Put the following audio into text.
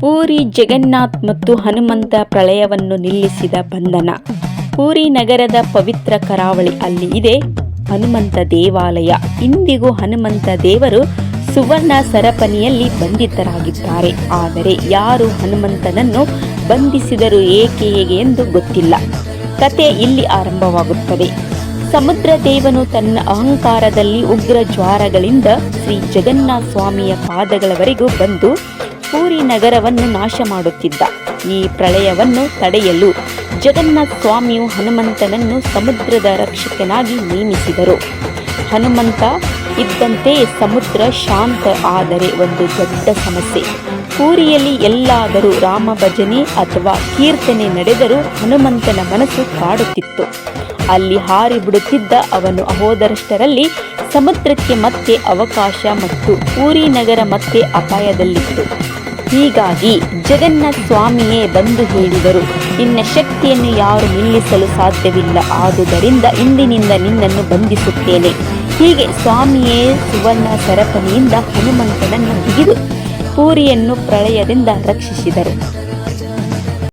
ಪೂರಿ, ಜಗನ್ನಾಥ್ ಮತ್ತು ಹನುಮಂತ ಪ್ರಳಯವನ್ನು ನಿಲ್ಲಿಸಿದ ಬಂಧನ. ಪೂರಿ ನಗರದ ಪವಿತ್ರ ಕರಾವಳಿ ಅಲ್ಲಿ ಇದೆ ಹನುಮಂತ ದೇವಾಲಯ. ಇಂದಿಗೂ ಹನುಮಂತ ದೇವರು ಸುವರ್ಣ ಸರಪಣಿಯಲ್ಲಿ ಬಂಧಿತರಾಗಿದ್ದಾರೆ. ಆದರೆ ಯಾರು ಹನುಮಂತನನ್ನು ಬಂಧಿಸಿದರು, ಏಕೆ, ಹೇಗೆ ಎಂದು ಗೊತ್ತಿಲ್ಲ. ಕತೆ ಇಲ್ಲಿ ಆರಂಭವಾಗುತ್ತದೆ. ಸಮುದ್ರ ದೇವನು ತನ್ನ ಅಹಂಕಾರದಲ್ಲಿ ಉಗ್ರ ಜ್ವಾರಗಳಿಂದ ಶ್ರೀ ಜಗನ್ನಾಥ ಸ್ವಾಮಿಯ ಪಾದಗಳವರೆಗೂ ಬಂದು ಪೂರಿ ನಗರವನ್ನು ನಾಶ ಮಾಡುತ್ತಿದ್ದ. ಈ ಪ್ರಳಯವನ್ನು ತಡೆಯಲು ಜಗನ್ನಾಥ ಸ್ವಾಮಿಯು ಹನುಮಂತನನ್ನು ಸಮುದ್ರದ ರಕ್ಷಕನಾಗಿ ನೇಮಿಸಿದರು. ಹನುಮಂತ, ಇದ್ದಂತೆ ಸಮುದ್ರ ಶಾಂತ ಆದರೆ ಒಂದು ದೊಡ್ಡ ಸಮಸ್ಯೆ. ಪೂರಿಯಲ್ಲಿ ಎಲ್ಲಾದರೂ ರಾಮ ಭಜನೆ ಅಥವಾ ಕೀರ್ತನೆ ನಡೆದರೂ ಹನುಮಂತನ ಮನಸ್ಸು ಕಾಡುತ್ತಿತ್ತು. ಅಲ್ಲಿ ಹಾರಿ ಬಿಡುತ್ತಿದ್ದ ಅವನು ಹೋದರಷ್ಟರಲ್ಲಿ ಸಮುದ್ರಕ್ಕೆ ಮತ್ತೆ ಅವಕಾಶ ಮತ್ತು ಪೂರಿ ನಗರ ಮತ್ತೆ ಅಪಾಯದಲ್ಲಿತ್ತು. ಹೀಗಾಗಿ ಜಗನ್ನಾಥ ಸ್ವಾಮಿಯೇ ಬಂದು ಹೇಳಿದರು, ನಿನ್ನ ಶಕ್ತಿಯನ್ನು ಯಾರು ನಿಲ್ಲಿಸಲು ಸಾಧ್ಯವಿಲ್ಲ, ಆದುದರಿಂದ ಇಂದಿನಿಂದ ನಿನ್ನನ್ನು ಬಂಧಿಸುತ್ತೇನೆ. ಹೀಗೆ ಸ್ವಾಮಿಯೇ ಸುವರ್ಣ ಸರಪಣಿಯಿಂದ ಹನುಮಂತನನ್ನು ಹಿಡಿದು ಪೂರಿಯನ್ನು ಪ್ರಳಯದಿಂದ ರಕ್ಷಿಸಿದರು.